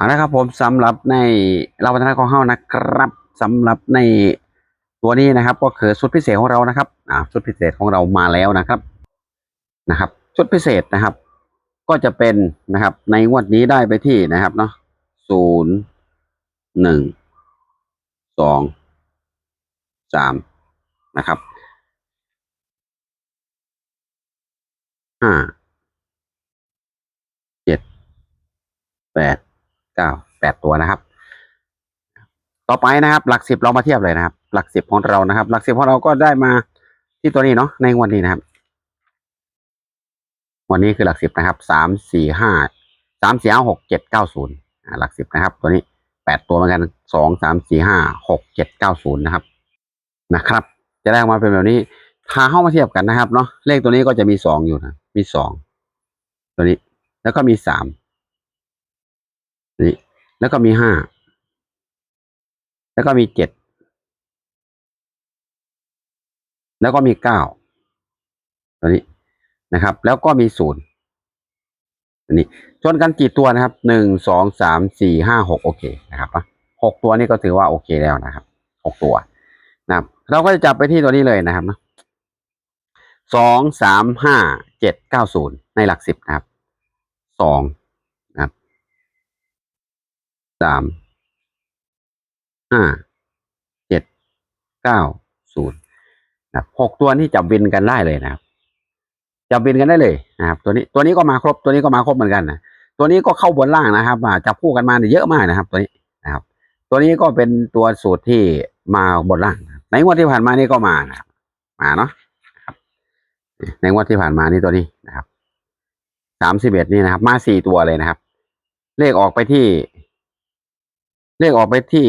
เอาละครับผมสำหรับในเราวัฒนของเฮานะครับสำหรับในตัวนี้นะครับ ก็คือชุดพิเศษของเรานะครับอ่าชุดพิเศษของเรามาแล้วนะครับนะครับ ชุดพิเศษนะครับ ก็จะเป็นนะครับ ในงวดนี้ได้ไปที่นะครับเนาะศูนย์หนึ่งสองสามนะครับห้าเจ็ดแปด ก้าแปดตัวนะครับ ต่อไปนะครับ หลักสิบเรามาเทียบเลยนะครับ หลักสิบของเรานะครับ หลักสิบของเราก็ได้มาที่ตัวนี้เนาะในวันนี้นะครับวันนี้คือหลักสิบนะครับสามสี่ห้าสามสี่ห้าหกเจ็ดเก้าศูนย์หลักสิบนะครับ ตัวนี้แปดตัวเหมือนกันสองสามสี่ห้าหกเจ็ดเก้าศูนย์นะครับนะครับ จะได้ออกมาเป็นแบบนี้พาเข้ามาเทียบกันนะครับเนาะเลขตัวนี้ก็จะมีสองอยู่นะมีสองตัวนี้ แล้วก็มีสาม นี่แล้วก็มีห้าแล้วก็มีเจ็ดแล้วก็มีเก้าตัวนี้นะครับ แล้วก็มีศูนย์อันนี้ชนกันกี่ตัวนะครับหนึ่งสองสามสี่ห้าหกโอเคนะครับหกตัวนี้ก็ถือว่าโอเคแล้วนะครับหกตัวนะครับ เราก็จะจับไปที่ตัวนี้เลยนะครับนะสองสามห้าเจ็ดเก้าศูนย์ในหลักสิบนะครับสอง สามห้าเจ็ดเก้าศูนย์นะครับหกตัวนี้จับวินกันได้เลยนะครับจับบินกันได้เลยนะครับ ตัวนี้ตัวนี้ก็มาครบตัวนี้ก็มาครบเหมือนกันนะตัวนี้ก็เข้าบนล่างนะครับอ่าจับคู่กันมาเนี่ยเยอะมากนะครับ ตัวนี้นะครับ ตัวนี้ก็เป็นตัวสูตรที่มาบนล่างนะครับในงวดที่ผ่านมานี่ก็มานะครับมาเนาะนะครับในงวดที่ผ่านมานี่ตัวนี้นะครับสามสิบเอ็ดนี่นะครับ มาสี่ตัวเลยนะครับ เลขออกไปที่ เลขออกไปที่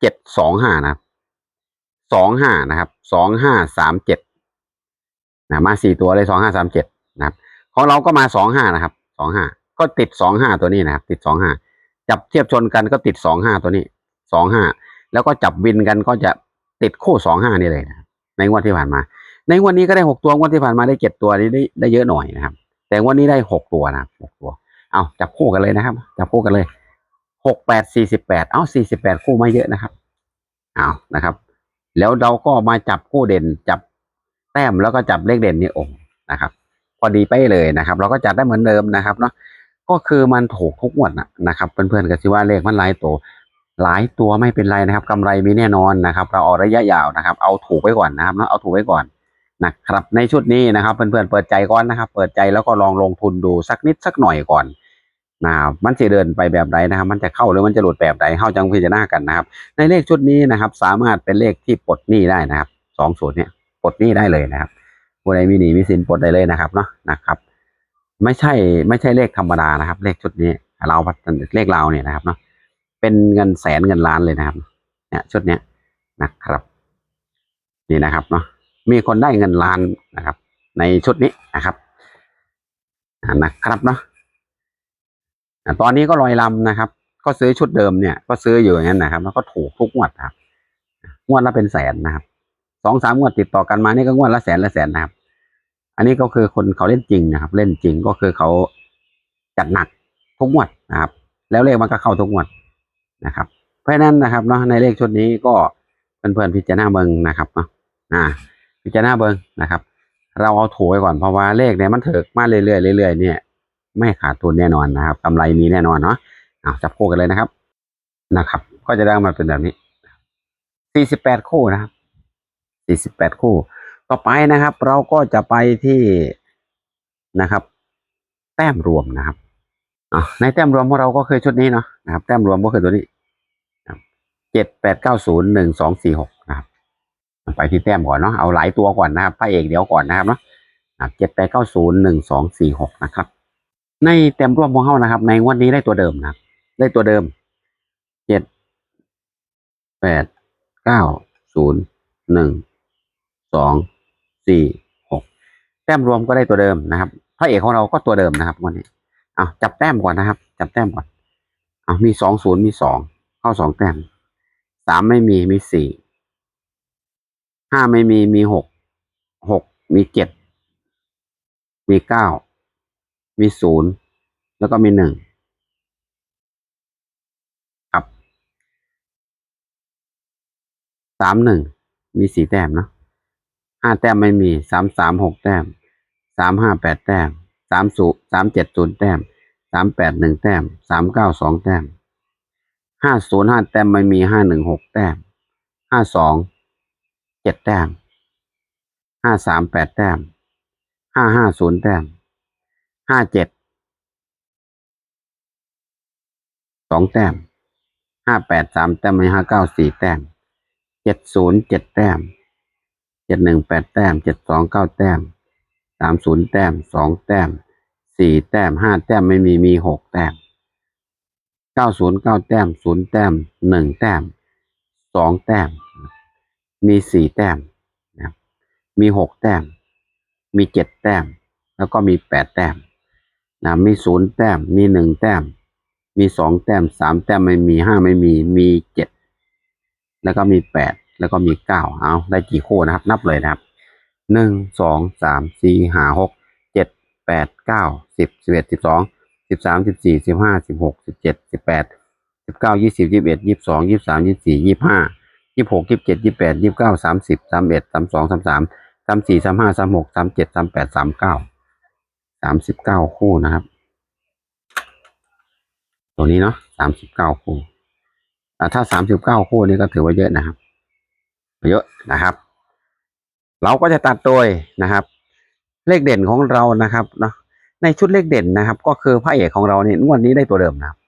เจ็ดสองห้านะครับสองห้านะครับสองห้าสามเจ็ดนะมาสี่ตัวเลยสองห้าสามเจ็ดนะครับ ของเราก็มาสองห้านะครับสองห้าก็ติดสองห้าตัวนี้นะครับ ติดสองห้าจับเทียบชนกันก็ติดสองห้าตัวนี้สองห้าแล้วก็จับวินกันก็จะติดคู่สองห้านี่เลยนะครับในงวดที่ผ่านมา ในงวดนี้ก็ได้หกตัวงวดที่ผ่านมาได้เจ็ดตัวนี้ได้ได้เยอะหน่อยนะครับ แต่งวดนี้ได้หกตัวนะหกตัว เอาจับคู่กันเลยนะครับ จับคู่กันเลย หกแปดสี่สิบแปดเอาสี่สิบแปดคู่ไม่เยอะนะครับเอานะครับ แล้วเราก็มาจับคู่เด่นจับแต้มแล้วก็จับเลขเด่นนี่โอ้นะครับ พอดีไปเลยนะครับ เราก็จัดได้เหมือนเดิมนะครับเนาะก็คือมันถูกทุกงวดนะนะครับเพื่อนๆก็สิว่าเลขมันหลายตัวหลายตัวไม่เป็นไรนะครับกำไรมีแน่นอนนะครับ เราเอาระยะยาวนะครับ เอาถูกไว้ก่อนนะครับเนาะเอาถูกไว้ก่อนนะครับในชุดนี้นะครับเพื่อนๆเปิดใจก่อนนะครับ เปิดใจแล้วก็ลองลงทุนดูสักนิดสักหน่อยก่อน นะครับมันจะเดินไปแบบไหนะครับ มันจะเข้าหรือมันจะหลุดแบบไหนเข้าจังพิจารณากันนะครับ ในเลขชุดนี้นะครับ สามารถเป็นเลขที่ปลดหนี้ได้นะครับสองสูตรเนี่ยปลดหนี้ได้เลยนะครับผู้ใดมีหนี้มีสินปลดได้เลยนะครับเนาะนะครับ ไม่ใช่ไม่ใช่เลขธรรมดานะครับ เลขชุดนี้เราเลขเราเนี่ยนะครับเนาะเป็นเงินแสนเงินล้านเลยนะครับเนี่ยชุดเนี้ยนะครับ นี่นะครับเนาะมีคนได้เงินล้านนะครับ ในชุดนี้นะครับนะครับเนาะ ตอนนี้ก็ลอยลำนะครับ ก็ซื้อชุดเดิมเนี่ยก็ซื้ออยู่อย่างนั้นนะครับ แล้วก็ถูกทุกงวดครับงวดละเป็นแสนนะครับสองสามงวดติดต่อกันมานี่ก็งวดละแสนละแสนนะครับ อันนี้ก็คือคนเขาเล่นจริงนะครับ เล่นจริงก็คือเขาจัดหนักทุกงวดนะครับ แล้วเลขมันก็เข้าทุกงวดนะครับ เพราะฉะนั้นนะครับเนาะในเลขชุดนี้ก็เพื่อนๆพิจารณาเบิงนะครับเนาะอ่าพิจารณาเบิงนะครับ เราเอาถูไว้ก่อนเพราะว่าเลขเนี่ยมันเถิกมาเรื่อยๆเรื่อยๆเนี่ย ไม่ขาดทุนแน่นอนนะครับกำไรมีแน่นอนเนาะอ่าจับคู่กันเลยนะครับ นะครับ ก็จะได้มาเป็นแบบนี้สี่สิบแปดคู่นะครับสี่สิบแปดคู่ ต่อไปนะครับ เราก็จะไปที่นะครับ แต้มรวมนะครับอะในแต้มรวมของเราก็คือชุดนี้เนาะนะครับ แต้มรวมก็คือตัวนี้เจ็ดแปดเก้าศูนย์หนึ่งสองสี่หกนะครับไปที่แต้มก่อนเนาะเอาหลายตัวก่อนนะครับพระเอกเดี๋ยวก่อนนะครับเนาะเจ็ดแปดเก้าศูนย์หนึ่งสองสี่หกนะครับ ในแต้มรวมของเขานะครับ ในงวดนี้ได้ตัวเดิมนะได้ตัวเดิมเจ็ดแปดเก้าศูนย์หนึ่งสองสี่หกแต้มรวมก็ได้ตัวเดิมนะครับพระเอกของเราก็ตัวเดิมนะครับวันนี้เอะจับแต้มก่อนนะครับ จับแต้มก่อนเอะมีสองศูนย์มีสองเข้าสองแต้มสามไม่มีมีสี่ห้าไม่มีมีหกหกมีเจ็ดมีเก้า มีศูนย์แล้วก็มีหนึ่งครับสามหนึ่งมีสี่แต้มนะห้าแต้มไม่มีสามสามหกแต้มสามห้าแปดแต้มสามศูสามเจ็ดศูนย์แต้มสามแปดหนึ่งแต้มสามเก้าสองแต้มห้าศูนย์ห้าแต้มไม่มีห้าหนึ่งหกแต้มห้าสองเจ็ดแต้มห้าสามแปดแต้มห้าห้าศูนย์แต้ม ห้าเจ็ดสองแต้มห้าแปดสามแต้มไม่ห้าเก้าสี่แต้มเจ็ดศูนย์เจ็ดแต้มเจ็ดหนึ่งแปดแต้มเจ็ดสองเก้าแต้มสามศูนย์แต้มสองแต้มสี่แต้มห้าแต้มไม่มีมีหกแต้มเก้าศูนย์เก้าแต้มศูนย์แต้มหนึ่งแต้มสองแต้ม มีสี่แต้มนะมีหกแต้ม มีเจ็ดแต้ม แล้วก็มีแปดแต้ม นะมีศูนย์แต้ม มีหนึ่งแต้ม มีสองแต้มสามแต้มไม่มีห้าไม่มี มีเจ็ดแล้วก็มีแปดแล้วก็มีเก้าเอาได้กี่คู่นะครับ นับเลยนะครับหนึ่งสองสามสี่ห้าหกเจ็ดแปดเก้าสิบสิบเอ็ดสิบสองสิบสามสิบสี่สิบห้าสิบหกสิบเจ็ดสิบแปดสิบเก้ายี่สิบยี่สิบเอ็ดยี่สิบสองยี่สิบสามยี่สิบสี่ยี่สิบห้ายี่สิบหกยี่สิบเจ็ดยี่สิบแปดยี่สิบเก้าสามสิบสามเอ็ดสามสองสามสามสามสี่สามห้าสามหกสามเจ็ดสามแปดสามเก้า สามสิบเก้าคู่นะครับ ตัวนี้เนาะสามสิบเก้าคู่อ่าถ้าสามสิบเก้าคู่นี่ก็ถือว่าเยอะนะครับ เยอะนะครับ เราก็จะตัดโดยนะครับ เลขเด่นของเรานะครับเนาะในชุดเลขเด่นนะครับ ก็คือพระเอกของเราเนี่ยงวดนี้ได้ตัวเดิมนะครับ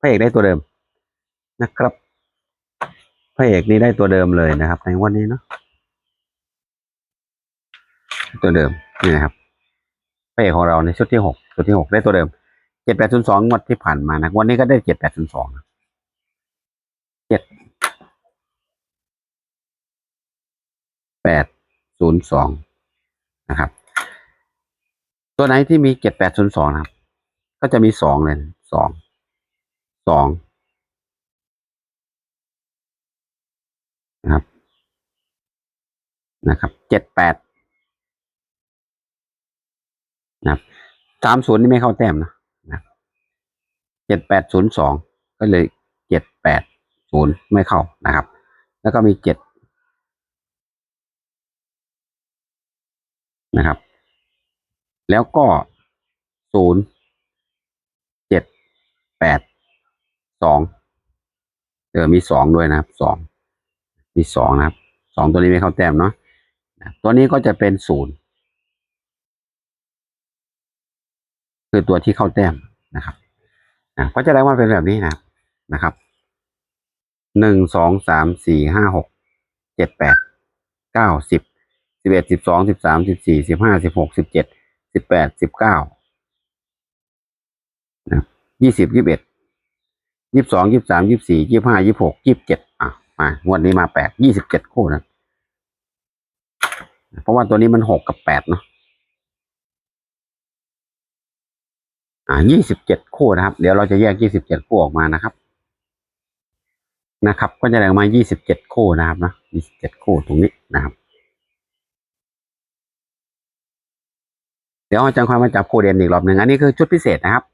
พระเอกได้ตัวเดิมนะครับพระเอกนี้ได้ตัวเดิมเลยนะครับ ในวันนี้เนาะตัวเดิมนี่นะครับ พระเอกของเราในชุดที่หกชุดที่หกได้ตัวเดิมเจ็ดแปดศูนย์สองงวดที่ผ่านมานะวันนี้ก็ได้เจ็ดแปดศูนย์สองเจ็ดแปดศูนย์สองนะครับ ตัวไหนที่มีเจ็ดแปดศูนย์สองนะครับ ก็จะมีสองเลยสองสองนะครับนะครับเจ็ดแปด นะสามศูนย์นี่ไม่เข้าแต้มนะเจ็ดแปดศูนย์สองก็เลยเจ็ดแปดศูนย์ไม่เข้านะครับ แล้วก็มีเจ็ดนะครับ แล้วก็ศูนย์เจ็ดแปดสองเออมีสองด้วยนะครับสองมีสองนะครับสองตัวนี้ไม่เข้าแต้มเนาะตัวนี้ก็จะเป็นศูนย์ คือตัวที่เข้าแต้มนะครับอะก็จะได้ว่าเป็นแบบนี้นะครับนะครับหนึ่งสองสามสี่ห้าหกเจ็ดแปดเก้าสิบสิบเอ็ดสิบสองสิบสามสิบสี่สิบห้าสิบหกสิบเจ็ดสิบแปดสิบเก้านะยี่สิบยี่สิบเอ็ดยี่สิบสองยี่สิบสามยี่สิบสี่ยี่สิบห้ายี่สิบหกยี่สิบเจ็ดอะมางวดนี้มาแปดยี่สิบเจ็ดคู่นะเพราะว่าตัวนี้มันหกกับแปดเนาะ อ่ายี่สิบเจ็ดคู่นะครับ เดี๋ยวเราจะแยกยี่สิบเจ็ดคู่ออกมานะครับ นะครับ ก็จะได้ออกมายี่สิบเจ็ดคู่นะครับนะยี่สิบเจ็ดคู่ตรงนี้นะครับ เดี๋ยวอาจารย์ความมาจับคู่เด่นอีกรอบหนึ่งอันนี้คือชุดพิเศษนะครับ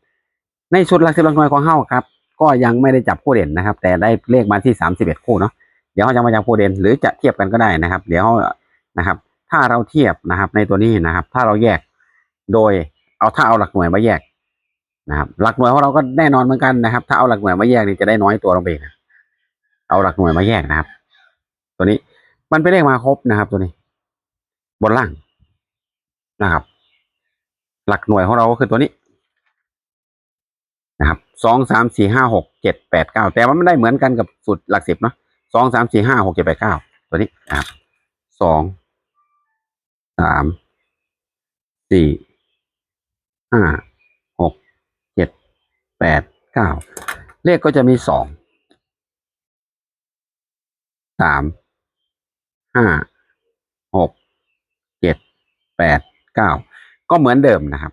ในชุดลักสิบหน่วยของเฮ้าครับ ก็ยังไม่ได้จับคู่เด่นนะครับ แต่ได้เลขมาที่สามสิบเอ็ดคู่เนาะ เดี๋ยวเราจะมาจับคู่เด่นหรือจะเทียบกันก็ได้นะครับ เดี๋ยวนะครับ ถ้าเราเทียบนะครับ ในตัวนี้นะครับ ถ้าเราแยกโดยเอาถ้าเอาหลักหน่วยมาแยก นะครับ หลักหน่วยของเราก็แน่นอนเหมือนกันนะครับ ถ้าเอาหลักหน่วยมาแยกนี่จะได้น้อยตัวลงไปนะเอาหลักหน่วยมาแยกนะครับ ตัวนี้มันเป็นเลขมาครบนะครับ ตัวนี้ บนล่างนะครับ หลักหน่วยของเราก็คือตัวนี้นะครับสองสามสี่ห้าหกเจ็ดแปดเก้าแต่ว่ามันได้เหมือนกันกับสูตรหลักสิบเนาะสองสามสี่ห้าหกเจ็ดแปดเก้าตัวนี้นะครับสองสามสี่ห้า แปดเก้าเลขก็จะมีสองสามห้าหกเจ็ดแปดเก้าก็เหมือนเดิมนะครับ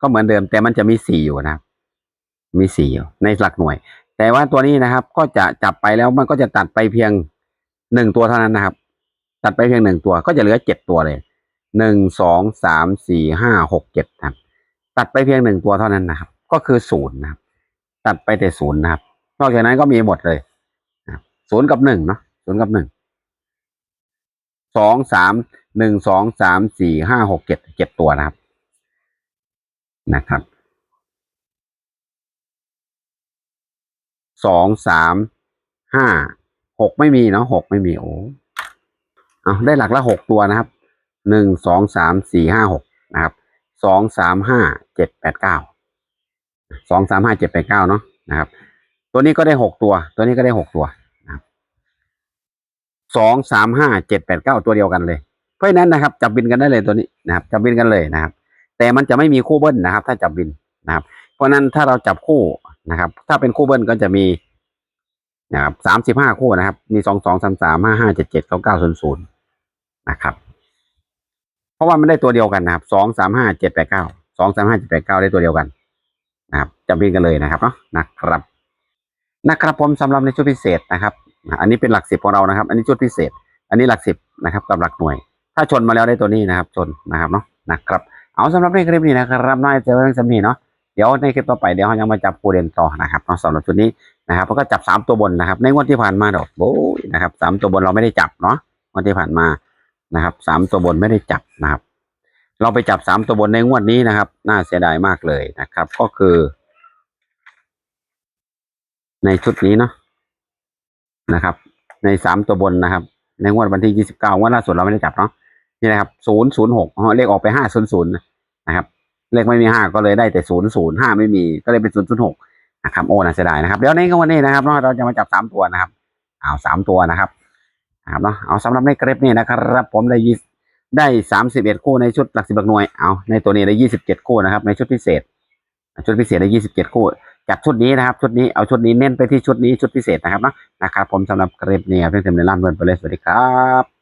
ก็เหมือนเดิมแต่มันจะมีสี่อยู่นะครับ มีสี่อยู่ในหลักหน่วย แต่ว่าตัวนี้นะครับ ก็จะจับไปแล้วมันก็จะตัดไปเพียงหนึ่งตัวเท่านั้นนะครับ ตัดไปเพียงหนึ่งตัวก็จะเหลือเจ็ดตัวเลยหนึ่งสองสามสี่ห้าหกเจ็ดครับ ตัดไปเพียงหนึ่งตัวเท่านั้นนะครับ ก็คือศูนย์นะครับ ตัดไปแต่ศูนย์นะครับ นอกจากนั้นก็มีหมดเลยศูนย์กับหนึ่งเนาะศูนย์กับหนึ่งสองสามหนึ่งสองสามสี่ห้าหกเจ็ดเจ็ดตัวนะครับ นะครับสองสามห้าหกไม่มีเนาะหกไม่มีโอ้เอาได้หลักละหกตัวนะครับหนึ่งสองสามสี่ห้าหกนะครับสองสามห้าเจ็ดแปดเก้า สองสามห้าเจ็ดแปดเก้าเนาะนะครับ ตัวนี้ก็ได้หกตัว ตัวนี้ก็ได้หกตัวนะครับสองสามห้าเจ็ดแปดเก้าตัวเดียวกันเลย เพราะฉะนั้นนะครับจับบินกันได้เลยตัวนี้นะครับจับบินกันเลยนะครับ แต่มันจะไม่มีคู่เบิ้ลนะครับ ถ้าจับบินนะครับ เพราะฉะนั้นถ้าเราจับคู่นะครับ ถ้าเป็นคู่เบิ้ลก็จะมีนะครับสามสิบห้าคู่นะครับ มีสองสองสามสามห้าห้าเจ็ดเจ็ดเก้าเก้าศูนย์ศูนย์นะครับ เพราะว่ามันได้ตัวเดียวกันนะครับสองสามห้าเจ็ดแปดเก้าสองสามห้าเจ็ดแปดเก้าได้ตัวเดียวกัน นะครับจับบินกันเลยนะครับเนาะนะครับนะครับผมสำหรับในชุดพิเศษนะครับ อันนี้เป็นหลักสิบของเรานะครับ อันนี้ชุดพิเศษ อันนี้หลักสิบนะครับกับหลักหน่วย ถ้าชนมาแล้วได้ตัวนี้นะครับ ชนนะครับเนาะนะครับเอาสำหรับในคลิปนี้นะครับน่าจะเป็นสำนีเนาะเดี๋ยวในคลิปต่อไปเดี๋ยวเรายังมาจับคูเดนต่อนะครับเนาะสำหรับชุดนี้นะครับแล้วก็จับสามตัวบนนะครับ ในงวดที่ผ่านมาดอกโอ้ยนะครับสามตัวบนเราไม่ได้จับเนาะงวดที่ผ่านมานะครับสามตัวบนไม่ได้จับนะครับ เราไปจับสามตัวบนในงวดนี้นะครับ น่าเสียดายมากเลยนะครับ ก็คือ ในชุดนี้เนาะนะครับ ในสามตัวบนนะครับ ในงวดวันที่ยี่สิบเก้างวดล่าสุดเราไม่ได้จับเนาะนี่นะครับศูนย์ศูนย์หกเลขออกไปห้าศูนย์ศูนย์นะครับ เลขไม่มีห้าก็เลยได้แต่ศูนย์ศูนย์ห้าไม่มีก็เลยเป็นศูนย์ศูนย์หกนะครับโอ้น่าเสียดายนะครับเดี๋ยวในวันนี้นะครับเนาะเราจะมาจับสามตัวนะครับเอาสามตัวนะครับนะครับเนาะเอาสำหรับในเกรฟนี่นะครับ ผมได้ยี่ ได้สามสิบเอ็ดคู่ในชุดหลักสิบหลักหน่วย เอาในตัวนี้ได้ยี่สิบเจ็ดคู่นะครับ ในชุดพิเศษ ชุดพิเศษได้ยี่สิบเจ็ดคู่จับชุดนี้นะครับ ชุดนี้ เอาชุดนี้เน้นไปที่ชุดนี้ ชุดพิเศษนะครับนะนะครับ ผมสำหรับคลิปนี้เพื่อนเต็มในร้านเพื่อนไปเลย สวัสดีครับ